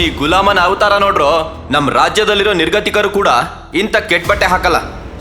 ಈ ಗುಲಾಮನ ಅವತಾರ ನೋಡ್ರು, ನಮ್ ರಾಜ್ಯದಲ್ಲಿರೋ ನಿರ್ಗತಿಕರು ಕೂಡ ಇಂಥ ಕೆಟ್ಟ ಬಟ್ಟೆ ಹಾಕಲ್ಲ.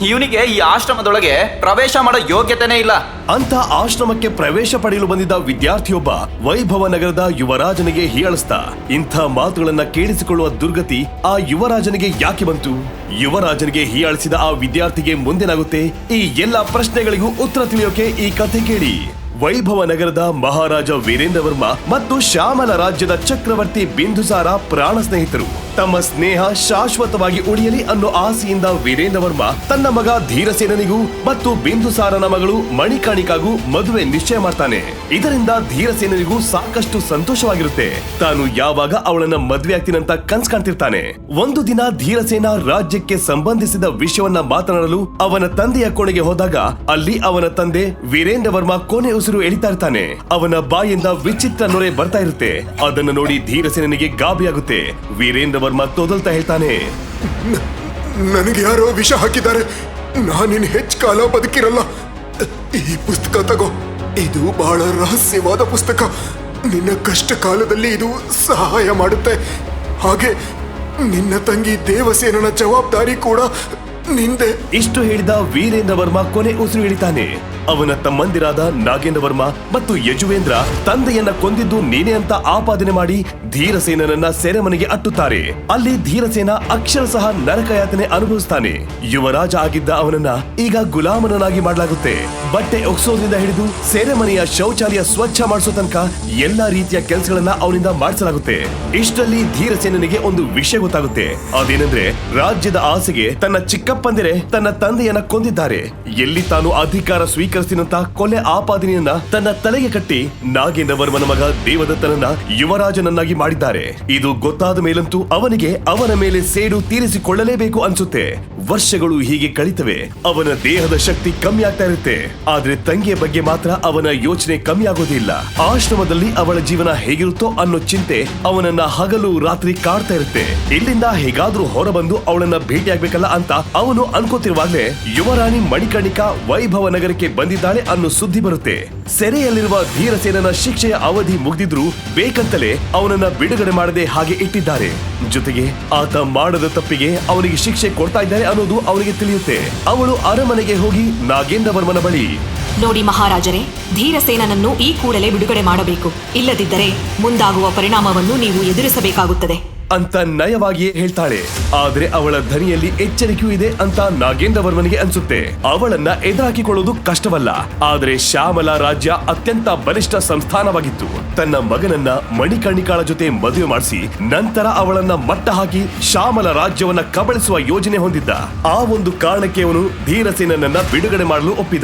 ಇವನಿಗೆ ಈ ಆಶ್ರಮದೊಳಗೆ ಪ್ರವೇಶ ಮಾಡೋ ಯೋಗ್ಯತೆನೇ ಇಲ್ಲ. ಅಂತ ಆಶ್ರಮಕ್ಕೆ ಪ್ರವೇಶ ಪಡೆಯಲು ಬಂದಿದ್ದ ವಿದ್ಯಾರ್ಥಿಯೊಬ್ಬ ವೈಭವ ನಗರದ ಯುವರಾಜನಿಗೆ ಹೀಯಾಳಿಸ್ತಾ ಇಂಥ ಮಾತುಗಳನ್ನ ಕೇಳಿಸಿಕೊಳ್ಳುವ ದುರ್ಗತಿ ಆ ಯುವರಾಜನಿಗೆ ಯಾಕೆ ಬಂತು? ಯುವರಾಜನಿಗೆ ಹೀಯಾಳಿಸಿದ ಆ ವಿದ್ಯಾರ್ಥಿಗೆ ಮುಂದೇನಾಗುತ್ತೆ? ಈ ಎಲ್ಲಾ ಪ್ರಶ್ನೆಗಳಿಗೂ ಉತ್ತರ ತಿಳಿಯೋಕೆ ಈ ಕಥೆ ಕೇಳಿ. ವೈಭವ ನಗರದ ಮಹಾರಾಜ ವೀರೇಂದ್ರ ವರ್ಮ ಮತ್ತು ಶ್ಯಾಮಲ ರಾಜ್ಯದ ಚಕ್ರವರ್ತಿ ಬಿಂದುಸಾರ ಪ್ರಾಣ ಸ್ನೇಹಿತರು. ತಮ್ಮ ಸ್ನೇಹ ಶಾಶ್ವತವಾಗಿ ಉಳಿಯಲಿ ಅನ್ನೋ ಆಸೆಯಿಂದ ವೀರೇಂದ್ರ ವರ್ಮ ತನ್ನ ಮಗ ಧೀರಸೇನನಿಗೂ ಮತ್ತು ಬಿಂದುಸಾರನ ಮಗಳು ಮಣಿಕಾಣಿಕಾಗೂ ಮದುವೆ ನಿಶ್ಚಯ ಮಾಡ್ತಾನೆ. ಇದರಿಂದ ಧೀರಸೇನನಿಗೂ ಸಾಕಷ್ಟು ಸಂತೋಷವಾಗಿರುತ್ತೆ. ತಾನು ಯಾವಾಗ ಅವಳನ್ನ ಮದ್ವೆ ಆಗ್ತೀನಂತ ಕನ್ಸ್ ಕಾಣ್ತಿರ್ತಾನೆ. ಒಂದು ದಿನ ಧೀರಸೇನ ರಾಜ್ಯಕ್ಕೆ ಸಂಬಂಧಿಸಿದ ವಿಷಯವನ್ನ ಮಾತನಾಡಲು ಅವನ ತಂದೆಯ ಕೋಣೆಗೆ ಹೋದಾಗ ಅಲ್ಲಿ ಅವನ ತಂದೆ ವೀರೇಂದ್ರ ವರ್ಮ ಕೊನೆ ಉಸಿರು ಎಳಿತಾ ಇರ್ತಾನೆ. ಅವನ ಬಾಯಿಂದ ವಿಚಿತ್ರ ನೊರೆ ಬರ್ತಾ ಇರುತ್ತೆ. ಅದನ್ನು ನೋಡಿ ಧೀರಸೇನನಿಗೆ ಗಾಬಿಯಾಗುತ್ತೆ ವೀರೇಂದ್ರ ವರ್ಮ ತೊದಲ್ತಾ ಹೇಳ್ತಾನೆ. ನನಗೆ ಯಾರೋ ವಿಷ ಹಾಕಿದ್ದಾರೆ. ನಾನಿನ್ ಹೆಚ್ಚು ಕಾಲ ಬದುಕಿರಲ್ಲ. ಈ ಪುಸ್ತಕ ತಗೋ. ಇದು ಬಹಳ ರಹಸ್ಯವಾದ ಪುಸ್ತಕ. ನಿನ್ನ ಕಷ್ಟ ಕಾಲದಲ್ಲಿ ಇದು ಸಹಾಯ ಮಾಡುತ್ತೆ. ಹಾಗೆ ನಿನ್ನ ತಂಗಿ ದೇವಸೇನನ ಜವಾಬ್ದಾರಿ ಕೂಡ ನಿಂದೆ. ಇಷ್ಟು ಹೇಳಿದ ವೀರೇಂದ್ರ ವರ್ಮ ಕೊನೆ ಉಸಿರು ಎಳಿತಾನೆ ಅವನ ತಮ್ಮಂದಿರಾದ ನಾಗೇಂದ್ರ ವರ್ಮ ಮತ್ತು ಯಜುವೇಂದ್ರ ತಂದೆಯನ್ನ ಕೊಂದಿದ್ದು ನೀನೇ ಅಂತ ಆಪಾದನೆ ಮಾಡಿ ಧೀರಸೇನನನ್ನ ಸೆರೆಮನೆಗೆ ಅಟ್ಟುತ್ತಾರೆ. ಅಲ್ಲಿ ಧೀರಸೇನ ಅಕ್ಷರ ಸಹ ನರಕಯಾತನೆ ಅನುಭವಿಸ್ತಾನೆ. ಯುವರಾಜ ಆಗಿದ್ದ ಅವನನ್ನ ಈಗ ಗುಲಾಮನನ್ನಾಗಿ ಮಾಡಲಾಗುತ್ತೆ. ಬಟ್ಟೆ ಒಗ್ಸೋದ್ರಿಂದ ಹಿಡಿದು ಸೆರೆಮನೆಯ ಶೌಚಾಲಯ ಸ್ವಚ್ಛ ಮಾಡಿಸೋ ತನಕ ಎಲ್ಲಾ ರೀತಿಯ ಕೆಲಸಗಳನ್ನ ಅವನಿಂದ ಮಾಡಿಸಲಾಗುತ್ತೆ. ಇಷ್ಟರಲ್ಲಿ ಧೀರಸೇನನಿಗೆ ಒಂದು ವಿಷಯ ಗೊತ್ತಾಗುತ್ತೆ. ಅದೇನೆಂದ್ರೆ ರಾಜ್ಯದ ಆಸೆಗೆ ತನ್ನ ಚಿಕ್ಕಪ್ಪಂದಿರೆ ತನ್ನ ತಂದೆಯನ್ನ ಕೊಂದಿದ್ದಾರೆ. ಎಲ್ಲಿ ತಾನು ಅಧಿಕಾರ ಸ್ವೀಕರಿಸಿದಂತ ಕೊಲೆ ಆಪಾದನೆಯನ್ನ ತನ್ನ ತಲೆಗೆ ಕಟ್ಟಿ ನಾಗೇಂದ್ರ ವರ್ಮನ ಮಗ ದೇವದತ್ತನನ್ನ ಯುವರಾಜನನ್ನಾಗಿ ಮಾಡಿದ್ದಾರೆ. ಇದು ಗೊತ್ತಾದ ಮೇಲಂತೂ ಅವನಿಗೆ ಅವನ ಮೇಲೆ ಸೇಡು ತೀರಿಸಿಕೊಳ್ಳಲೇಬೇಕು ಅನ್ಸುತ್ತೆ. ವರ್ಷಗಳು ಹೀಗೆ ಕಳಿತವೆ, ಅವನ ದೇಹದ ಶಕ್ತಿ ಕಮ್ಮಿ ಆಗ್ತಾ ಇರುತ್ತೆ. ಆದ್ರೆ ತಂಗಿಯ ಬಗ್ಗೆ ಮಾತ್ರ ಅವನ ಯೋಚನೆ ಕಮ್ಮಿ ಆಗೋದಿಲ್ಲ ಆಶ್ರಮದಲ್ಲಿ ಅವಳ ಜೀವನ ಹೇಗಿರುತ್ತೋ ಅನ್ನೋ ಚಿಂತೆ ಅವನನ್ನ ಹಗಲು ರಾತ್ರಿ ಕಾಡ್ತಾ ಇರುತ್ತೆ. ಇಲ್ಲಿಂದ ಹೇಗಾದ್ರೂ ಹೊರಬಂದು ಅವಳನ್ನ ಭೇಟಿಯಾಗ್ಬೇಕಲ್ಲ ಅಂತ ಅವನು ಅನ್ಕೋತಿರುವಾಗ್ಲೇ ಯುವರಾಣಿ ಮಣಿಕರ್ಣಿಕಾ ವೈಭವ ನಗರಕ್ಕೆ ಬಂದಿದ್ದಾಳೆ ಅನ್ನೋ ಸುದ್ದಿ ಬರುತ್ತೆ. ಸೆರೆಯಲ್ಲಿರುವ ಧೀರಸೇನನ ಶಿಕ್ಷೆಯ ಅವಧಿ ಮುಗಿದಿದ್ರು ಬೇಕಂತಲೇ ಅವನನ್ನ ಬಿಡುಗಡೆ ಮಾಡದೆ ಹಾಗೆ ಇಟ್ಟಿದ್ದಾರೆ. ಜೊತೆಗೆ ಆತ ಮಾಡದ ತಪ್ಪಿಗೆ ಅವನಿಗೆ ಶಿಕ್ಷೆ ಕೊಡ್ತಾ ಇದ್ದಾರೆ ಅನ್ನೋದು ಅವನಿಗೆ ತಿಳಿಯುತ್ತೆ. ಅವಳು ಅರಮನೆಗೆ ಹೋಗಿ ನಾಗೇಂದ್ರ ವರ್ಮನ ಬಳಿ. ನೋಡಿ ಮಹಾರಾಜರೇ, ಧೀರಸೇನನನ್ನು ಈ ಕೂಡಲೇ ಬಿಡುಗಡೆ ಮಾಡಬೇಕು. ಇಲ್ಲದಿದ್ದರೆ ಮುಂದಾಗುವ ಪರಿಣಾಮವನ್ನು ನೀವು ಎದುರಿಸಬೇಕಾಗುತ್ತದೆ. ಅಂತ ನಯವಾಗಿಯೇ ಹೇಳ್ತಾಳೆ. ಆದ್ರೆ ಅವಳ ಧ್ವನಿಯಲ್ಲಿ ಎಚ್ಚರಿಕೆಯೂ ಇದೆ ಅಂತ ನಾಗೇಂದ್ರ ವರ್ಮನಿಗೆ ಅನ್ಸುತ್ತೆ. ಅವಳನ್ನ ಎದುರಾಕಿಕೊಳ್ಳೋದು ಕಷ್ಟವಲ್ಲ. ಆದ್ರೆ ಶ್ಯಾಮಲ ರಾಜ್ಯ ಅತ್ಯಂತ ಬಲಿಷ್ಠ ಸಂಸ್ಥಾನವಾಗಿತ್ತು. ತನ್ನ ಮಗನನ್ನ ಮಣಿಕರ್ಣಿಕಾಳ ಜೊತೆ ಮದುವೆ ಮಾಡಿಸಿ ನಂತರ ಅವಳನ್ನ ಮಟ್ಟ ಹಾಕಿ ಶ್ಯಾಮಲ ರಾಜ್ಯವನ್ನ ಕಬಳಿಸುವ ಯೋಜನೆ ಹೊಂದಿದ್ದ. ಆ ಒಂದು ಕಾರಣಕ್ಕೆ ಅವನು ಧೀರಸೇನನ್ನ ಬಿಡುಗಡೆ ಮಾಡಲು ಒಪ್ಪಿದ.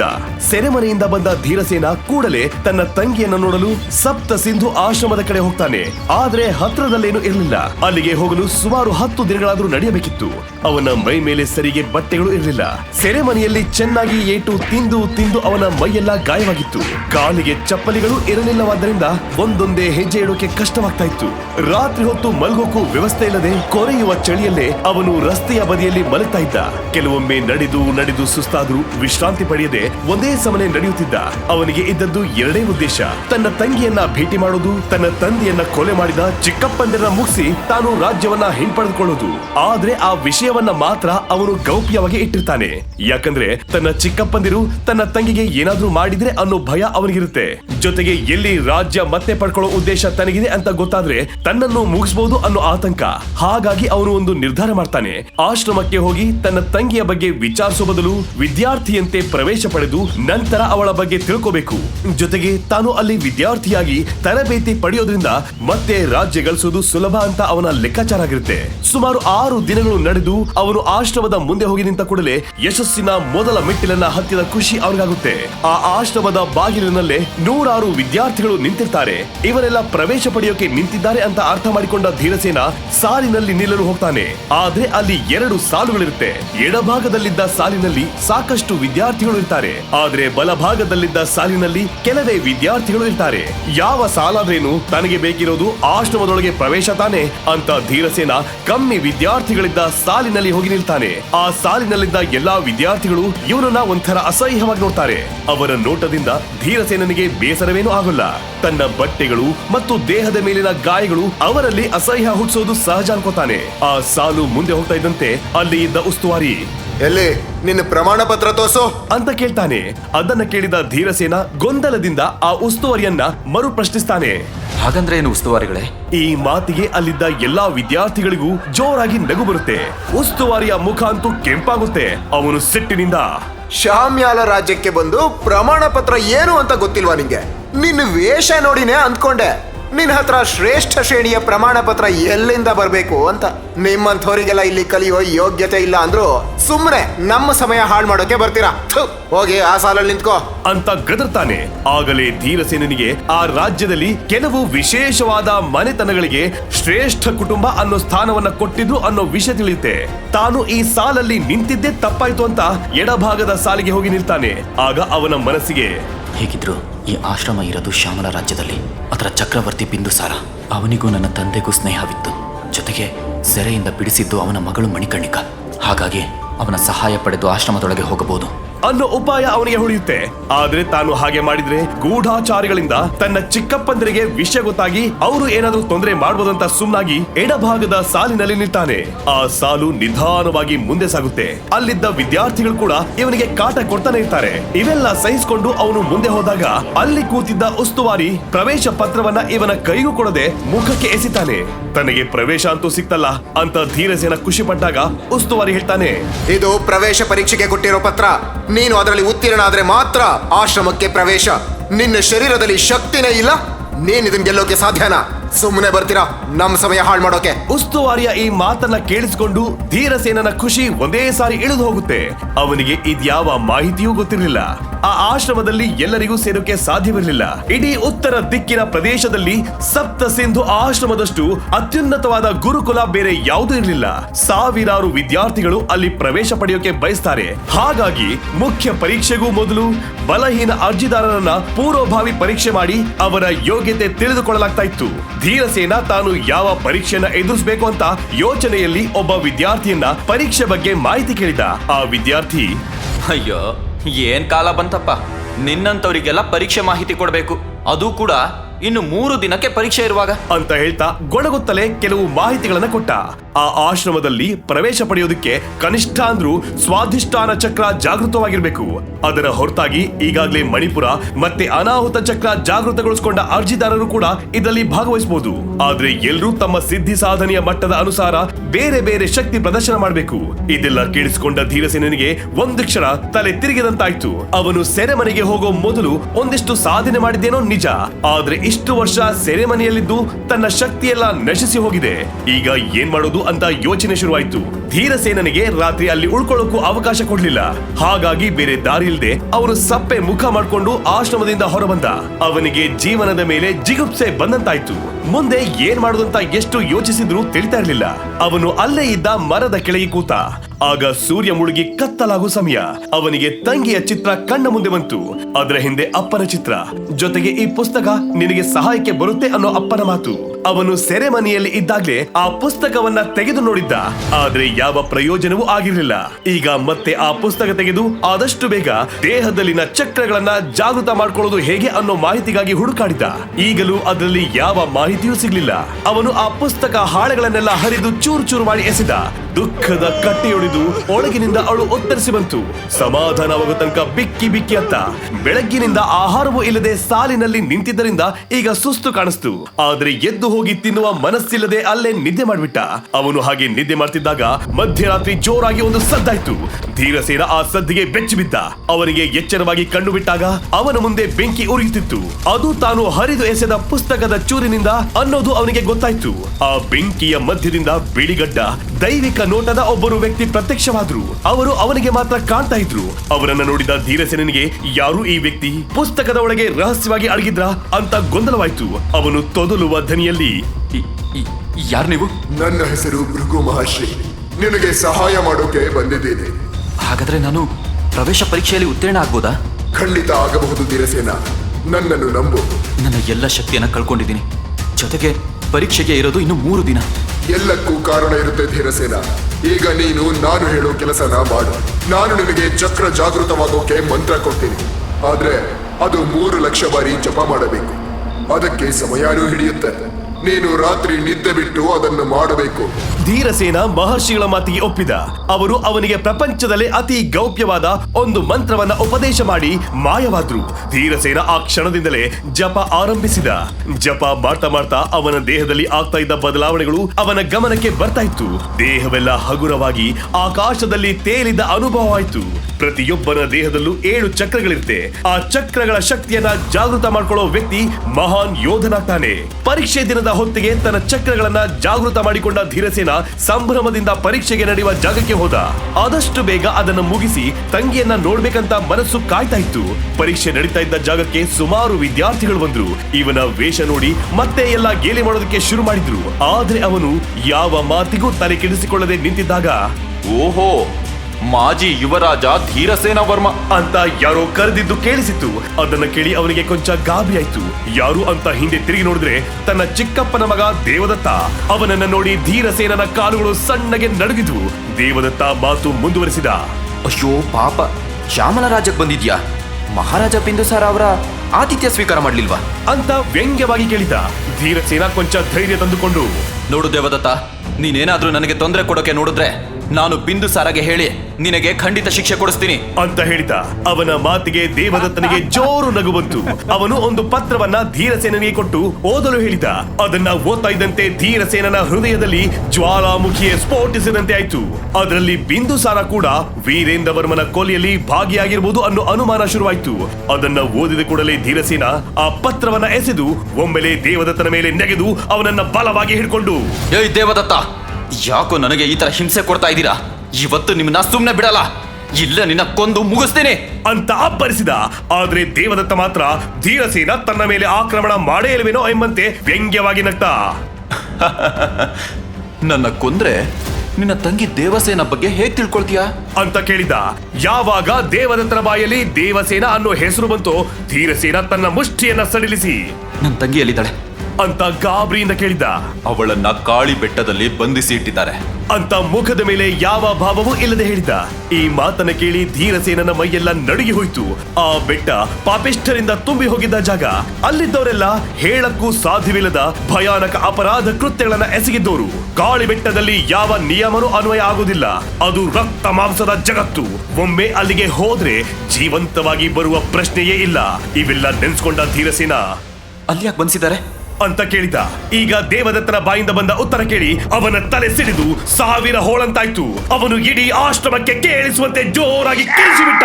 ಸೆರೆಮನೆಯಿಂದ ಬಂದ ಧೀರಸೇನ ಕೂಡಲೇ ತನ್ನ ತಂಗಿಯನ್ನ ನೋಡಲು ಸಪ್ತ ಸಿಂಧು ಆಶ್ರಮದ ಕಡೆ ಹೋಗ್ತಾನೆ. ಆದ್ರೆ ಹತ್ರದಲ್ಲೇನು ಇರಲಿಲ್ಲ. ಅಲ್ಲಿಗೆ ಹೋಗಲು ಸುಮಾರು ಹತ್ತು ದಿನಗಳಾದರೂ ನಡೆಯಬೇಕಿತ್ತು. ಅವನ ಮೈ ಮೇಲೆ ಸರಿಗೆ ಬಟ್ಟೆಗಳು ಇರಲಿಲ್ಲ. ಸೆರೆಮನೆಯಲ್ಲಿ ಚೆನ್ನಾಗಿ ಏಟು, ತಿಂದು ತಿಂದು ಅವನ ಮೈಯೆಲ್ಲ ಗಾಯವಾಗಿತ್ತು. ಕಾಲಿಗೆ ಚಪ್ಪಲಿಗಳು ಇರಲಿಲ್ಲವಾದ್ದರಿಂದ ಒಂದೊಂದೇ ಹೆಜ್ಜೆ ಇಡೋಕೆ ಕಷ್ಟವಾಗ್ತಾ ಇತ್ತು. ರಾತ್ರಿ ಹೊತ್ತು ಮಲ್ಗೋಕು ವ್ಯವಸ್ಥೆ ಇಲ್ಲದೆ ಕೊರೆಯುವ ಚಳಿಯಲ್ಲೇ ಅವನು ರಸ್ತೆಯ ಬದಿಯಲ್ಲಿ ಮಲಗ್ತಾ ಇದ್ದ. ಕೆಲವೊಮ್ಮೆ ನಡೆದು ನಡೆದು ಸುಸ್ತಾದ್ರೂ ವಿಶ್ರಾಂತಿ ಪಡೆಯದೆ ಒಂದೇ ಸಮನೆ ನಡೆಯುತ್ತಿದ್ದ. ಅವನಿಗೆ ಇದ್ದದ್ದು ಎರಡೇ ಉದ್ದೇಶ. ತನ್ನ ತಂಗಿಯನ್ನ ಭೇಟಿ ಮಾಡೋದು, ತನ್ನ ತಂದೆಯನ್ನ ಕೊಲೆ ಮಾಡಿದ ಚಿಕ್ಕಪ್ಪಂದಿರನ್ನ ಮುಗಿಸಿ ತಾನು ರಾಜ್ಯವನ್ನ ಹಿಂಪಡೆದುಕೊಳ್ಳೋದು. ಆದ್ರೆ ಆ ವಿಷಯವನ್ನ ಮಾತ್ರ ಅವನು ಗೌಪ್ಯವಾಗಿ ಇಟ್ಟಿರ್ತಾನೆ. ಯಾಕಂದ್ರೆ ತನ್ನ ಚಿಕ್ಕಪ್ಪಂದಿರು ತನ್ನ ತಂಗಿಗೆ ಏನಾದ್ರೂ ಮಾಡಿದ್ರೆ ಅನ್ನೋ ಭಯ ಅವನಿಗಿರುತ್ತೆ. ಜೊತೆಗೆ ಎಲ್ಲಿ ರಾಜ್ಯ ಮತ್ತೆ ಪಡ್ಕೊಳ್ಳೋ ಉದ್ದೇಶ ತನಗಿದೆ ಅಂತ ಗೊತ್ತಾದ್ರೆ ತನ್ನನ್ನು ಮುಗಿಸಬಹುದು ಅನ್ನೋ ಆತಂಕ. ಹಾಗಾಗಿ ಅವನು ಒಂದು ನಿರ್ಧಾರ ಮಾಡ್ತಾನೆ. ಆಶ್ರಮಕ್ಕೆ ಹೋಗಿ ತನ್ನ ತಂಗಿಯ ಬಗ್ಗೆ ವಿಚಾರಿಸೋ ಬದಲು ವಿದ್ಯಾರ್ಥಿಯಂತೆ ಪ್ರವೇಶ ಪಡೆದು ನಂತರ ಅವಳ ಬಗ್ಗೆ ತಿಳ್ಕೋಬೇಕು. ಜೊತೆಗೆ ತಾನು ಅಲ್ಲಿ ವಿದ್ಯಾರ್ಥಿಯಾಗಿ ತರಬೇತಿ ಪಡೆಯೋದ್ರಿಂದ ಮತ್ತೆ ರಾಜ್ಯ ಗಳಿಸೋದು ಸುಲಭ ಅಂತ ಅವನ ಲೆಕ್ಕಾಚಾರ ಆಗಿರುತ್ತೆ. ಸುಮಾರು ಆರು ದಿನಗಳು ನಡೆದು ಅವರು ಆಶ್ರಮದ ಮುಂದೆ ಹೋಗಿ ನಿಂತ ಕೂಡಲೇ ಯಶಸ್ಸಿನ ಮೊದಲ ಮೆಟ್ಟಿಲನ್ನ ಹತ್ತಿದ ಖುಷಿ ಅವ್ರಿಗಾಗುತ್ತೆ. ಆ ಆಶ್ರಮದ ಬಾಗಿಲಿನಲ್ಲೇ ನೂರಾರು ವಿದ್ಯಾರ್ಥಿಗಳು ನಿಂತಿರ್ತಾರೆ. ಇವರೆಲ್ಲ ಪ್ರವೇಶ ಪಡೆಯೋಕೆ ನಿಂತಿದ್ದಾರೆ ಅಂತ ಅರ್ಥ ಮಾಡಿಕೊಂಡ ಧೀರಸೇನ ಸಾಲಿನಲ್ಲಿ ನಿಲ್ಲಲು ಹೋಗ್ತಾನೆ. ಆದ್ರೆ ಅಲ್ಲಿ ಎರಡು ಸಾಲುಗಳಿರುತ್ತೆ. ಎಡಭಾಗದಲ್ಲಿದ್ದ ಸಾಲಿನಲ್ಲಿ ಸಾಕಷ್ಟು ವಿದ್ಯಾರ್ಥಿಗಳು ಇರ್ತಾರೆ. ಆದ್ರೆ ಬಲಭಾಗದಲ್ಲಿದ್ದ ಸಾಲಿನಲ್ಲಿ ಕೆಲವೇ ವಿದ್ಯಾರ್ಥಿಗಳು ಇರ್ತಾರೆ. ಯಾವ ಸಾಲಾದ್ರೇನು ತನಗೆ ಬೇಕಿರೋದು ಆಶ್ರಮದೊಳಗೆ ಪ್ರವೇಶ ತಾನೆ ಅಂತ ಧೀರಸೇನ ಕಮ್ಮಿ ವಿದ್ಯಾರ್ಥಿಗಳಿದ್ದ ಸಾಲಿನಲ್ಲಿ ಹೋಗಿ ನಿಲ್ತಾನೆ. ಆ ಸಾಲಿನಲ್ಲಿದ್ದ ಎಲ್ಲಾ ವಿದ್ಯಾರ್ಥಿಗಳು ಇವನನ್ನ ಒಂಥರ ಅಸಹ್ಯವಾಗಿ ನೋಡ್ತಾರೆ. ಅವರ ನೋಟದಿಂದ ಧೀರಸೇನನಿಗೆ ಬೇಸರವೇನೂ ಆಗೋಲ್ಲ. ತನ್ನ ಬಟ್ಟೆಗಳು ಮತ್ತು ದೇಹದ ಮೇಲಿನ ಗಾಯಗಳು ಅವರಲ್ಲಿ ಅಸಹ್ಯ ಹುಟ್ಟಿಸೋದು ಸಹಜ ಅನ್ಕೋತಾನೆ. ಆ ಸಾಲು ಮುಂದೆ ಹೋಗ್ತಾ ಇದ್ದಂತೆ ಅಲ್ಲಿ ಇದ್ದ ಉಸ್ತುವಾರಿ ಎಲ್ಲಿ ನಿನ್ನ ಪ್ರಮಾಣ ಪತ್ರ ತೋರ್ಸು. ಅಂತ ಕೇಳ್ತಾನೆ. ಅದನ್ನ ಕೇಳಿದ ಧೀರಸೇನ ಗೊಂದಲದಿಂದ ಆ ಉಸ್ತುವಾರಿಯನ್ನ ಮರು ಪ್ರಶ್ನಿಸ್ತಾನೆ ಹಾಗಂದ್ರೆ ಏನು ಉಸ್ತುವಾರಿಗಳೇ? ಈ ಮಾತಿಗೆ ಅಲ್ಲಿದ್ದ ಎಲ್ಲಾ ವಿದ್ಯಾರ್ಥಿಗಳಿಗೂ ಜೋರಾಗಿ ನಗು ಬರುತ್ತೆ. ಉಸ್ತುವಾರಿಯ ಮುಖ ಅಂತೂ ಕೆಂಪಾಗುತ್ತೆ. ಅವನು ಸಿಟ್ಟಿನಿಂದ ಶಾಮ್ಯಾಲ ರಾಜ್ಯಕ್ಕೆ ಬಂದು ಪ್ರಮಾಣ ಪತ್ರ ಏನು ಅಂತ ಗೊತ್ತಿಲ್ವಾ ನಿಂಗೆ? ನಿನ್ನ ವೇಷ ನೋಡಿನೇ ಅಂದ್ಕೊಂಡೆ. ನಿನ್ನ ಹತ್ರ ಶ್ರೇಷ್ಠ ಶ್ರೇಣಿಯ ಪ್ರಮಾಣ ಪತ್ರ ಎಲ್ಲಿಂದ ಬರಬೇಕು ಅಂತ? ನಿಮ್ಮಂಥವರಿಗೆಲ್ಲ ಇಲ್ಲಿ ಕಲಿಯೋ ಯೋಗ್ಯತೆ ಇಲ್ಲ ಅಂದ್ರು ಸುಮ್ಮನೆ ನಮ್ಮ ಸಮಯ ಹಾಳು ಮಾಡೋಕೆ ಬರ್ತೀರಾ? ಹೋಗಿ ಆ ಸಾಲಲ್ಲಿ ನಿಂತ್ಕೋ. ಅಂತ ಗದರ್ತಾನೆ ಆಗಲೇ ಧೀರಸೇನನಿಗೆ ಆ ರಾಜ್ಯದಲ್ಲಿ ಕೆಲವು ವಿಶೇಷವಾದ ಮನೆತನಗಳಿಗೆ ಶ್ರೇಷ್ಠ ಕುಟುಂಬ ಅನ್ನೋ ಸ್ಥಾನವನ್ನ ಕೊಟ್ಟಿದ್ರು ಅನ್ನೋ ವಿಷಯ ತಿಳಿಯುತ್ತೆ. ತಾನು ಈ ಸಾಲಲ್ಲಿ ನಿಂತಿದ್ದೇ ತಪ್ಪಾಯ್ತು ಅಂತ ಎಡಭಾಗದ ಸಾಲಿಗೆ ಹೋಗಿ ನಿಲ್ತಾನೆ. ಆಗ ಅವನ ಮನಸ್ಸಿಗೆ ಹೇಗಿದ್ರು? ಈ ಆಶ್ರಮ ಇರೋದು ಶ್ಯಾಮಲ ರಾಜ್ಯದಲ್ಲಿ. ಅದರ ಚಕ್ರವರ್ತಿ ಬಿಂದುಸಾರ ಅವನಿಗೂ ನನ್ನ ತಂದೆಗೂ ಸ್ನೇಹವಿತ್ತು. ಜೊತೆಗೆ ಸೆರೆಯಿಂದ ಬಿಡಿಸಿದ್ದು ಅವನ ಮಗಳು ಮಣಿಕರ್ಣಿಕ. ಹಾಗಾಗಿ ಅವನ ಸಹಾಯ ಪಡೆದು ಆಶ್ರಮದೊಳಗೆ ಹೋಗಬಹುದು. ಅನ್ನೋ ಉಪಾಯ ಅವನಿಗೆ ಉಳಿಯುತ್ತೆ. ಆದ್ರೆ ತಾನು ಹಾಗೆ ಮಾಡಿದ್ರೆ ಗೂಢಾಚಾರಿಗಳಿಂದ ತನ್ನ ಚಿಕ್ಕಪ್ಪಂದರಿಗೆ ವಿಷಯ ಗೊತ್ತಾಗಿ ಅವರು ಏನಾದ್ರೂ ತೊಂದರೆ ಮಾಡಬಹುದಂತ ಸುಮ್ನಾಗಿ ಎಡಭಾಗದ ಸಾಲಿನಲ್ಲಿ ನಿಲ್ತಾನೆ ಆ ಸಾಲು ನಿಧಾನವಾಗಿ ಮುಂದೆ ಸಾಗುತ್ತೆ. ಅಲ್ಲಿದ್ದ ವಿದ್ಯಾರ್ಥಿಗಳು ಕೂಡ ಇವನಿಗೆ ಕಾಟ ಕೊಡ್ತಾನೆ ಇರ್ತಾರೆ. ಇವೆಲ್ಲ ಸಹಿಸಿಕೊಂಡು ಅವನು ಮುಂದೆ ಹೋದಾಗ ಅಲ್ಲಿ ಕೂತಿದ್ದ ಉಸ್ತುವಾರಿ ಪ್ರವೇಶ ಪತ್ರವನ್ನ ಇವನ ಕೈಗೂ ಕೊಡದೆ ಮುಖಕ್ಕೆ ಎಸಿತಾನೆ. ತನಗೆ ಪ್ರವೇಶ ಅಂತೂ ಸಿಕ್ತಲ್ಲ. ಅಂತ ಧೀರಸೇನ ಖುಷಿ ಪಟ್ಟಾಗ ಉಸ್ತುವಾರಿ ಹೇಳ್ತಾನೆ, ಇದು ಪ್ರವೇಶ ಪರೀಕ್ಷೆಗೆ ಕೊಟ್ಟಿರೋ ಪತ್ರ. ನೀನು ಅದರಲ್ಲಿ ಉತ್ತೀರ್ಣ ಆದ್ರೆ ಮಾತ್ರ ಆಶ್ರಮಕ್ಕೆ ಪ್ರವೇಶ. ನಿನ್ನ ಶರೀರದಲ್ಲಿ ಶಕ್ತಿನೇ ಇಲ್ಲ. ನೀನ್ ಇದನ್ ಗೆಲ್ಲೋಕೆ ಸಾಧ್ಯನಾ? ಸುಮ್ಮನೆ ಬರ್ತೀರಾ? ನಮ್ ಸಮಯ ಹಾಳು ಮಾಡೋಕೆ. ಉಸ್ತುವಾರಿಯ ಈ ಮಾತನ್ನ ಕೇಳಿಸಿಕೊಂಡು ಧೀರಸೇನನ ಖುಷಿ ಒಂದೇ ಸಾರಿ ಇಳಿದು ಹೋಗುತ್ತೆ. ಅವನಿಗೆ ಇದ್ಯಾವ ಮಾಹಿತಿಯೂ ಗೊತ್ತಿರಲಿಲ್ಲ. ಆ ಆಶ್ರಮದಲ್ಲಿ ಎಲ್ಲರಿಗೂ ಸೇರೋಕೆ ಸಾಧ್ಯವಿರಲಿಲ್ಲ. ಇಡೀ ಉತ್ತರ ದಿಕ್ಕಿನ ಪ್ರದೇಶದಲ್ಲಿ ಸಪ್ತ ಸಿಂಧು ಆಶ್ರಮದಷ್ಟು ಅತ್ಯುನ್ನತವಾದ ಗುರುಕುಲ ಬೇರೆ ಯಾವುದೂ ಇರಲಿಲ್ಲ. ಸಾವಿರಾರು ವಿದ್ಯಾರ್ಥಿಗಳು ಅಲ್ಲಿ ಪ್ರವೇಶ ಪಡೆಯೋಕೆ ಬಯಸ್ತಾರೆ. ಹಾಗಾಗಿ ಮುಖ್ಯ ಪರೀಕ್ಷೆಗೂ ಮೊದಲು ಬಲಹೀನ ಅರ್ಜಿದಾರರನ್ನ ಪೂರ್ವಭಾವಿ ಪರೀಕ್ಷೆ ಮಾಡಿ ಅವರ ಯೋಗ್ಯತೆ ತಿಳಿದುಕೊಳ್ಳಲಾಗ್ತಾ ಇತ್ತು. ಧೀರಸೇನ ತಾನು ಯಾವ ಪರೀಕ್ಷೆಯನ್ನ ಎದುರಿಸಬೇಕು ಅಂತ ಯೋಚನೆಯಲ್ಲಿ ಒಬ್ಬ ವಿದ್ಯಾರ್ಥಿಯನ್ನ ಪರೀಕ್ಷೆ ಬಗ್ಗೆ ಮಾಹಿತಿ ಕೇಳಿದ. ಆ ವಿದ್ಯಾರ್ಥಿ, ಅಯ್ಯೋ ಏನ್ ಕಾಲ ಬಂತಪ್ಪ? ನಿನ್ನಂತವರಿಗೆಲ್ಲ ಪರೀಕ್ಷೆ ಮಾಹಿತಿ ಕೊಡಬೇಕು. ಅದು ಕೂಡ ಇನ್ನು ಮೂರು ದಿನಕ್ಕೆ ಪರೀಕ್ಷೆ ಇರುವಾಗ. ಅಂತ ಹೇಳ್ತಾ ಗೊಣಗುತ್ತಲೇ ಕೆಲವು ಮಾಹಿತಿಗಳನ್ನ ಕೊಟ್ಟ. ಆ ಆಶ್ರಮದಲ್ಲಿ ಪ್ರವೇಶ ಪಡೆಯೋದಕ್ಕೆ ಕನಿಷ್ಠ ಅಂದ್ರೂ ಸ್ವಾಧಿಷ್ಠಾನ ಚಕ್ರ ಜಾಗೃತವಾಗಿರ್ಬೇಕು. ಅದರ ಹೊರತಾಗಿ ಈಗಾಗಲೇ ಮಣಿಪುರ ಮತ್ತೆ ಅನಾಹುತ ಚಕ್ರ ಜಾಗೃತಗೊಳಿಸಿಕೊಂಡ ಅರ್ಜಿದಾರರು ಕೂಡ ಇದರಲ್ಲಿ ಭಾಗವಹಿಸಬಹುದು ಆದ್ರೆ ಎಲ್ಲರೂ ತಮ್ಮ ಸಿದ್ಧಿ ಸಾಧನೆಯ ಮಟ್ಟದ ಅನುಸಾರ ಬೇರೆ ಬೇರೆ ಶಕ್ತಿ ಪ್ರದರ್ಶನ ಮಾಡಬೇಕು. ಇದೆಲ್ಲ ಕೇಳಿಸಿಕೊಂಡ ಧೀರಸೇನನಿಗೆ ಒಂದು ಕ್ಷಣ ತಲೆ ತಿರುಗಿದಂತಾಯ್ತು. ಅವನು ಸೆರೆಮನೆಗೆ ಹೋಗೋ ಮೊದಲು ಒಂದಿಷ್ಟು ಸಾಧನೆ ಮಾಡಿದ್ದೇನೋ ನಿಜ. ಆದ್ರೆ ಇಷ್ಟು ವರ್ಷ ಸೆರೆಮನೆಯಲ್ಲಿದ್ದು ತನ್ನ ಶಕ್ತಿಯೆಲ್ಲ ನಶಿಸಿ ಹೋಗಿದೆ. ಈಗ ಏನ್ ಮಾಡೋದು ಅಂತ ಯೋಚನೆ ಶುರುವಾಯ್ತು. ಧೀರಸೇನನಿಗೆ ರಾತ್ರಿ ಅಲ್ಲಿ ಉಳ್ಕೊಳ್ಳೋಕು ಅವಕಾಶ ಕೊಡ್ಲಿಲ್ಲ. ಹಾಗಾಗಿ ಬೇರೆ ದಾರಿ ಇಲ್ಲದೆ ಅವರು ಸಪ್ಪೆ ಮುಖ ಮಾಡ್ಕೊಂಡು ಆಶ್ರಮದಿಂದ ಹೊರಬಂದ. ಅವನಿಗೆ ಜೀವನದ ಮೇಲೆ ಜಿಗುಪ್ಸೆ ಬಂದಂತಾಯ್ತು. ಮುಂದೆ ಏನ್ ಮಾಡುದಂತ ಎಷ್ಟು ಯೋಚಿಸಿದ್ರು ತಿಳಿತಾ ಇರ್ಲಿಲ್ಲ. ಅವನು ಅಲ್ಲೇ ಇದ್ದ ಮರದ ಕೆಳಗೆ ಕೂತ. ಆಗ ಸೂರ್ಯ ಮುಳುಗಿ ಕತ್ತಲಾಗುವ ಸಮಯ. ಅವನಿಗೆ ತಂಗಿಯ ಚಿತ್ರ ಕಣ್ಣ ಮುಂದೆ ಬಂತು. ಅದರ ಹಿಂದೆ ಅಪ್ಪನ ಚಿತ್ರ. ಜೊತೆಗೆ ಈ ಪುಸ್ತಕ ನಿನಗೆ ಸಹಾಯಕ್ಕೆ ಬರುತ್ತೆ ಅನ್ನೋ ಅಪ್ಪನ ಮಾತು. ಅವನು ಸೆರೆಮನೆಯಲ್ಲಿ ಇದ್ದಾಗ್ಲೇ ಆ ಪುಸ್ತಕವನ್ನ ತೆಗೆದು ನೋಡಿದ್ದ. ಆದ್ರೆ ಯಾವ ಪ್ರಯೋಜನವೂ ಆಗಿರಲಿಲ್ಲ. ಈಗ ಮತ್ತೆ ಆ ಪುಸ್ತಕ ತೆಗೆದು ಆದಷ್ಟು ಬೇಗ ದೇಹದಲ್ಲಿನ ಚಕ್ರಗಳನ್ನ ಜಾಗೃತ ಮಾಡ್ಕೊಳ್ಳೋದು ಹೇಗೆ ಅನ್ನೋ ಮಾಹಿತಿಗಾಗಿ ಹುಡುಕಾಡಿದ ಈಗಲೂ ಅದರಲ್ಲಿ ಯಾವ ಮಾಹಿತಿಯೂ ಸಿಗ್ಲಿಲ್ಲ. ಅವನು ಆ ಪುಸ್ತಕ ಹಾಳೆಗಳನ್ನೆಲ್ಲ ಹರಿದು ಚೂರು ಚೂರು ಮಾಡಿ ಎಸೆದ. ದುಃಖದ ಕಟ್ಟೆಯೊಡೆದು ಒಳಗಿನಿಂದ ಅವಳು ಒತ್ತರಿಸಿ ಬಂತು. ಸಮಾಧಾನವಾಗೋ ತನಕ ಬಿಕ್ಕಿ ಬಿಕ್ಕಿ ಅತ್ತ. ಬೆಳಗ್ಗಿನಿಂದ ಆಹಾರವೂ ಇಲ್ಲದೆ ಸಾಲಿನಲ್ಲಿ ನಿಂತಿದ್ದರಿಂದ ಈಗ ಸುಸ್ತು ಕಾಣಿಸ್ತು. ಆದ್ರೆ ಎದ್ದು ಹೋಗಿ ತಿನ್ನುವ ಮನಸ್ಸಿಲ್ಲದೆ ಅಲ್ಲೇ ನಿದ್ದೆ ಮಾಡ್ಬಿಟ್ಟ. ಅವನು ಹಾಗೆ ನಿದ್ದೆ ಮಾಡ್ತಿದ್ದಾಗ ಮಧ್ಯರಾತ್ರಿ ಜೋರಾಗಿ ಒಂದು ಸದ್ದಾಯ್ತು. ಧೀರಸೇನ ಆ ಸದ್ದಿಗೆ ಬೆಚ್ಚಿ ಬಿದ್ದ ಅವನಿಗೆ ಎಚ್ಚರವಾಗಿ ಕಣ್ಣು ಬಿಟ್ಟಾಗ ಅವನ ಮುಂದೆ ಬೆಂಕಿ ಉರಿಯುತ್ತಿತ್ತು. ಅದು ತಾನು ಹರಿದು ಎಸೆದ ಪುಸ್ತಕದ ಚೂರಿನಿಂದ ಅನ್ನೋದು ಅವನಿಗೆ ಗೊತ್ತಾಯ್ತು. ಆ ಬೆಂಕಿಯ ಮಧ್ಯದಿಂದ ಬಿಳಿಗಡ್ಡ ದೈವಿಕ ನೋಟದ ಒಬ್ಬರು ವ್ಯಕ್ತಿ ಪ್ರತ್ಯಕ್ಷವಾದ್ರು. ಅವರು ಅವನಿಗೆ ಮಾತ್ರ ಕಾಣ್ತಾ ಇದ್ರು. ಅವರನ್ನ ನೋಡಿದ ಧೀರಸೇನಿಗೆ ಯಾರು ಈ ವ್ಯಕ್ತಿ? ಪುಸ್ತಕದ ಒಳಗೆ ರಹಸ್ಯವಾಗಿ ಅಡಗಿದ್ರ? ಅಂತ ಗೊಂದಲವಾಯ್ತು. ಅವನು ತೊದಲುವ ಧ್ವನಿಯಲ್ಲಿ ಯಾರು ನೀವು? ನನ್ನ ಹೆಸರು ಭೃಗು ಮಹರ್ಷಿ. ನಿನಗೆ ಸಹಾಯ ಮಾಡೋಕೆ ಬಂದಿದ್ದೇನೆ. ಹಾಗಾದ್ರೆ ನಾನು ಪ್ರವೇಶ ಪರೀಕ್ಷೆಯಲ್ಲಿ ಉತ್ತೀರ್ಣ ಆಗ್ಬೋದಾ? ಖಂಡಿತ ಆಗಬಹುದು ಧೀರಸೇನ. ನನ್ನನ್ನು ನಂಬು. ನನ್ನ ಎಲ್ಲ ಶಕ್ತಿಯನ್ನ ಕಳ್ಕೊಂಡಿದ್ದೀನಿ. ಜೊತೆಗೆ ಪರೀಕ್ಷೆಗೆ ಇರೋದು ಇನ್ನು ಮೂರು ದಿನ. ಎಲ್ಲಕ್ಕೂ ಕಾರಣ ಇರುತ್ತೆ ಧೀರಸೇನ. ಈಗ ನೀನು, ನಾನು ಹೇಳೋ ಕೆಲಸನ ಮಾಡು. ನಾನು ನಿನಗೆ ಚಕ್ರ ಜಾಗೃತವಾಗೋಕೆ ಮಂತ್ರ ಕೊಡ್ತೀನಿ. ಆದ್ರೆ ಅದು ಮೂರು ಲಕ್ಷ ಬಾರಿ ಜಪ ಮಾಡಬೇಕು. ಅದಕ್ಕೆ ಸಮಯನೂ ಹಿಡಿಯುತ್ತೆ. ನೀನು ರಾತ್ರಿ ನಿದ್ದೆ ಬಿಟ್ಟು ಅದನ್ನು ಮಾಡಬೇಕು. ಧೀರಸೇನ ಮಹರ್ಷಿಗಳ ಮಾತಿಗೆ ಒಪ್ಪಿದ. ಅವರು ಅವನಿಗೆ ಪ್ರಪಂಚದಲ್ಲೇ ಅತಿ ಗೌಪ್ಯವಾದ ಒಂದು ಮಂತ್ರವನ್ನ ಉಪದೇಶ ಮಾಡಿ ಮಾಯವಾದ್ರು. ಧೀರಸೇನ ಆ ಕ್ಷಣದಿಂದಲೇ ಜಪ ಆರಂಭಿಸಿದ. ಜಪ ಮಾಡ್ತಾ ಮಾಡ್ತಾ ಅವನ ದೇಹದಲ್ಲಿ ಆಗ್ತಾ ಇದ್ದ ಬದಲಾವಣೆಗಳು ಅವನ ಗಮನಕ್ಕೆ ಬರ್ತಾ ಇತ್ತು. ದೇಹವೆಲ್ಲ ಹಗುರವಾಗಿ ಆಕಾಶದಲ್ಲಿ ತೇಲಿದ ಅನುಭವ ಆಯ್ತು. ಪ್ರತಿಯೊಬ್ಬನ ದೇಹದಲ್ಲೂ ಏಳು ಚಕ್ರಗಳಿರುತ್ತೆ. ಆ ಚಕ್ರಗಳ ಶಕ್ತಿಯನ್ನ ಜಾಗೃತ ಮಾಡ್ಕೊಳ್ಳೋ ವ್ಯಕ್ತಿ ಮಹಾನ್ ಯೋಧನಾಗ್ತಾನೆ ಪರೀಕ್ಷೆ ದಿನದ ಹೊತ್ತಿಗೆ ತನ್ನ ಚಕ್ರಗಳನ್ನ ಜಾಗೃತ ಮಾಡಿಕೊಂಡ ಧೀರಸೇನ ಸಂಭ್ರಮದಿಂದ ಪರೀಕ್ಷೆಗೆ ನಡೆಯುವ ಜಾಗಕ್ಕೆ ಹೋದ. ಆದಷ್ಟು ಬೇಗ ಅದನ್ನು ಮುಗಿಸಿ ತಂಗಿಯನ್ನ ನೋಡ್ಬೇಕಂತ ಮನಸ್ಸು ಕಾಯ್ತಾ ಇತ್ತು. ಪರೀಕ್ಷೆ ನಡೀತಾ ಇದ್ದ ಜಾಗಕ್ಕೆ ಸುಮಾರು ವಿದ್ಯಾರ್ಥಿಗಳು ಬಂದ್ರು. ಇವನ ವೇಷ ನೋಡಿ ಮತ್ತೆ ಎಲ್ಲ ಗೇಲಿ ಮಾಡೋದಕ್ಕೆ ಶುರು ಮಾಡಿದ್ರು. ಆದ್ರೆ ಅವನು ಯಾವ ಮಾತಿಗೂ ತಲೆ ಕೆಡಿಸಿಕೊಳ್ಳದೆ ನಿಂತಿದ್ದಾಗ, ಓಹೋ ಮಾಜಿ ಯುವರಾಜ ಧೀರಸೇನ ವರ್ಮ. ಅಂತ ಯಾರೋ ಕರೆದಿದ್ದು ಕೇಳಿಸಿತ್ತು. ಅದನ್ನ ಕೇಳಿ ಅವನಿಗೆ ಕೊಂಚ ಗಾಬರಿ ಆಯ್ತು. ಯಾರು ಅಂತ ಹಿಂದೆ ತಿರುಗಿ ನೋಡಿದ್ರೆ ತನ್ನ ಚಿಕ್ಕಪ್ಪನ ಮಗ ದೇವದತ್ತ. ಅವನನ್ನ ನೋಡಿ ಧೀರಸೇನನ ಕಾಲುಗಳು ಸಣ್ಣಗೆ ನಡುಗಿದ್ವು. ದೇವದತ್ತ ಮಾತು ಮುಂದುವರೆಸಿದ. ಅಶೋ ಪಾಪ. ಶ್ಯಾಮಲ ರಾಜಕ್ ಬಂದಿದ್ಯಾ? ಮಹಾರಾಜ ಬಿಂದುಸಾರ ಅವರ ಆತಿಥ್ಯ ಸ್ವೀಕಾರ ಮಾಡ್ಲಿಲ್ವಾ? ಅಂತ ವ್ಯಂಗ್ಯವಾಗಿ ಕೇಳಿದ. ಧೀರಸೇನ ಕೊಂಚ ಧೈರ್ಯ ತಂದುಕೊಂಡು. ನೋಡು ದೇವದತ್ತ ನೀನೇನಾದ್ರೂ ನನಗೆ ತೊಂದರೆ ಕೊಡೋಕೆ ನೋಡಿದ್ರೆ ನಾನು ಬಿಂದುಸಾರಗೆ ಹೇಳಿ ನಿನಗೆ ಖಂಡಿತ ಶಿಕ್ಷೆ ಕೊಡಿಸ್ತೀನಿ. ಅಂತ ಹೇಳಿದ ಅವನ ಮಾತಿಗೆ ದೇವದತ್ತನಿಗೆ ಜೋರು ನಗು ಬಂತು. ಅವನು ಒಂದು ಪತ್ರವನ್ನ ಧೀರಸೇನನಿಗೆ ಕೊಟ್ಟು ಓದಲು ಹೇಳಿದ. ಅದನ್ನ ಓದ್ತಾ ಇದ್ದಂತೆ ಧೀರಸೇನನ ಹೃದಯದಲ್ಲಿ ಜ್ವಾಲಾಮುಖಿಯೇ ಸ್ಫೋಟಿಸಿದಂತೆ ಆಯ್ತು. ಅದರಲ್ಲಿ ಬಿಂದುಸಾರ ಕೂಡ ವೀರೇಂದ್ರ ವರ್ಮನ ಕೊಲೆಯಲ್ಲಿ ಭಾಗಿಯಾಗಿರಬಹುದು ಅನ್ನೋ ಅನುಮಾನ ಶುರುವಾಯ್ತು. ಅದನ್ನ ಓದಿದ ಕೂಡಲೇ ಧೀರಸೇನ ಆ ಪತ್ರವನ್ನ ಎಸೆದು ಒಮ್ಮೆಲೆ ದೇವದತ್ತನ ಮೇಲೆ ನೆಗೆದು ಅವನನ್ನ ಬಲವಾಗಿ ಹಿಡ್ಕೊಂಡು. ಏಯ್ ದೇವದತ್ತ! ಯಾಕೋ ನನಗೆ ಈ ತರ ಹಿಂಸೆ ಕೊಡ್ತಾ ಇದ್ದೀರಾ? ಇವತ್ತು ನಿಮ್ಮನ್ನ ಸುಮ್ಮನೆ ಬಿಡಲ್ಲ. ಇಲ್ಲ ನಿನ್ನ ಕೊಂದು ಮುಗಿಸ್ತೇನೆ. ಅಂತ ಅಬ್ಬರಿಸಿದ ಆದ್ರೆ ದೇವದತ್ತ ಮಾತ್ರ ಧೀರಸೇನ ತನ್ನ ಮೇಲೆ ಆಕ್ರಮಣ ಮಾಡೇ ಇಲ್ವೇನೋ ಎಂಬಂತೆ ವ್ಯಂಗ್ಯವಾಗಿ ನಗ್ತ. ನನ್ನ ಕೊಂದ್ರೆ ನಿನ್ನ ತಂಗಿ ದೇವಸೇನ ಬಗ್ಗೆ ಹೇಗ್ ತಿಳ್ಕೊಳ್ತೀಯಾ? ಅಂತ ಕೇಳಿದ ಯಾವಾಗ ದೇವದತ್ತನ ಬಾಯಲ್ಲಿ ದೇವಸೇನ ಅನ್ನೋ ಹೆಸರು ಬಂತು ಧೀರಸೇನ ತನ್ನ ಮುಷ್ಟಿಯನ್ನ ಸಡಿಲಿಸಿ. ನನ್ನ ತಂಗಿ ಎಲ್ಲಿದ್ದಾಳೆ? ಅಂತ ಗಾಬರಿಯಿಂದ ಕೇಳಿದ. ಅವಳನ್ನ ಕಾಳಿ ಬೆಟ್ಟದಲ್ಲಿ ಬಂಧಿಸಿ ಇಟ್ಟಿದ್ದಾರೆ ಅಂತ ಮುಖದ ಮೇಲೆ ಯಾವ ಭಾವವೂ ಇಲ್ಲದೆ ಹೇಳಿದ. ಈ ಮಾತನ್ನ ಕೇಳಿ ಧೀರಸೇನನ ಮೈಯೆಲ್ಲ ನಡುಗಿ ಹೋಯ್ತು. ಆ ಬೆಟ್ಟ ಪಾಪಿಷ್ಠರಿಂದ ತುಂಬಿ ಹೋಗಿದ್ದ ಜಾಗ. ಅಲ್ಲಿದ್ದವರೆಲ್ಲ ಹೇಳಕ್ಕೂ ಸಾಧ್ಯವಿಲ್ಲದ ಭಯಾನಕ ಅಪರಾಧ ಕೃತ್ಯಗಳನ್ನ ಎಸಗಿದ್ದವರು ಕಾಳಿ ಬೆಟ್ಟದಲ್ಲಿ ಯಾವ ನಿಯಮನೂ ಅನ್ವಯ ಆಗುವುದಿಲ್ಲ. ಅದು ರಕ್ತ ಮಾಂಸದ ಜಗತ್ತು. ಒಮ್ಮೆ ಅಲ್ಲಿಗೆ ಹೋದ್ರೆ ಜೀವಂತವಾಗಿ ಬರುವ ಪ್ರಶ್ನೆಯೇ ಇಲ್ಲ. ಇವೆಲ್ಲ ನೆನ್ಸ್ಕೊಂಡ ಧೀರಸೇನ. ಅಲ್ಲಿ ಯಾಕೆ ಬಂಧಿಸಿದ್ದಾರೆ? ಅಂತ ಕೇಳಿದ. ಈಗ ದೇವದತ್ತನ ಬಾಯಿಂದ ಬಂದ ಉತ್ತರ ಕೇಳಿ, ಅವನ ತಲೆ ಸಿಡಿದು ಸಾವಿರ ಹೋಳಂತಾಯ್ತು. ಅವನು ಇಡೀ ಆಶ್ರಮಕ್ಕೆ ಕೇಳಿಸುವಂತೆ ಜೋರಾಗಿ ಕಿರಿಸಿಬಿಟ್ಟ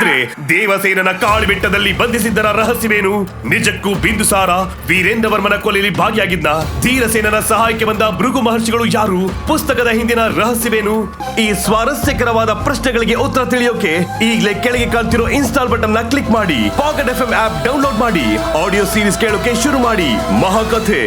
ಹಾಗಾದ್ರೆ ದೇವಸೇನನ ಕಾಳು ಬೆಟ್ಟದಲ್ಲಿ ಬಂಧಿಸಿದ್ದರ ರಹಸ್ಯವೇನು? ನಿಜಕ್ಕೂ ಬಿಂದುಸಾರ ವೀರೇಂದ್ರ ವರ್ಮನ ಕೊಲೆಯಲ್ಲಿ ಭಾಗಿಯಾಗಿದ್ದ ಧೀರಸೇನನ ಸಹಾಯಕ್ಕೆ ಬಂದ ಭೃಗು ಮಹರ್ಷಿಗಳು ಯಾರು? ಪುಸ್ತಕದ ಹಿಂದಿನ ರಹಸ್ಯವೇನು? ಈ ಸ್ವಾರಸ್ಯಕರವಾದ ಪ್ರಶ್ನೆಗಳಿಗೆ ಉತ್ತರ ತಿಳಿಯೋಕೆ ಈಗಲೇ ಕೆಳಗೆ ಕಾಣ್ತಿರೋ ಇನ್ಸ್ಟಾಲ್ ಬಟನ್ನ ಕ್ಲಿಕ್ ಮಾಡಿ. Pocket F M app download ಮಾಡಿ. ಆಡಿಯೋ ಸೀರೀಸ್ ಕೇಳೋಕೆ ಶುರು ಮಾಡಿ. ಮಹಾಕಥೆ.